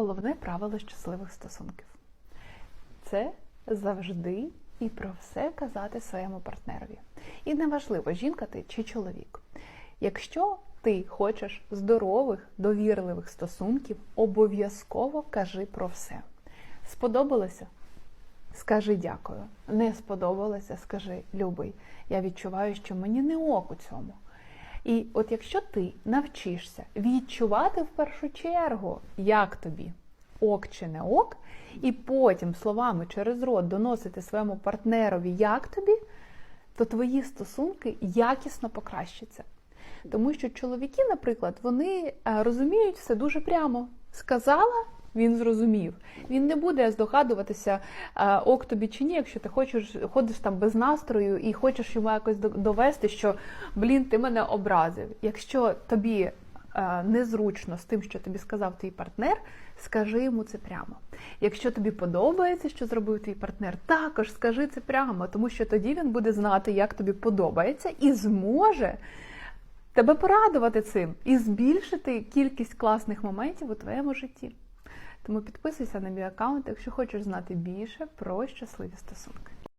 Головне правило щасливих стосунків це завжди і про все казати своєму партнерові. І неважливо, жінка ти чи чоловік. Якщо ти хочеш здорових, довірливих стосунків, обов'язково кажи про все. Сподобалося? Скажи дякую. Не сподобалося, скажи любий. Я відчуваю, що мені не ок у цьому. І от якщо ти навчишся відчувати в першу чергу, як тобі ок чи не ок, і потім словами через рот доносити своєму партнерові, як тобі, то твої стосунки якісно покращаться. Тому що чоловіки, наприклад, вони е, розуміють все дуже прямо. Сказала, він зрозумів. Він не буде здогадуватися, ок тобі чи ні, якщо ти хочеш ходиш там без настрою і хочеш йому якось довести, що блін, ти мене образив. Якщо тобі незручно з тим, що тобі сказав твій партнер, скажи йому це прямо. Якщо тобі подобається, що зробив твій партнер, також скажи це прямо, тому що тоді він буде знати, як тобі подобається, і зможе тебе порадувати цим і збільшити кількість класних моментів у твоєму житті. Тому підписуйся на мій аккаунт, якщо хочеш знати більше про щасливі стосунки.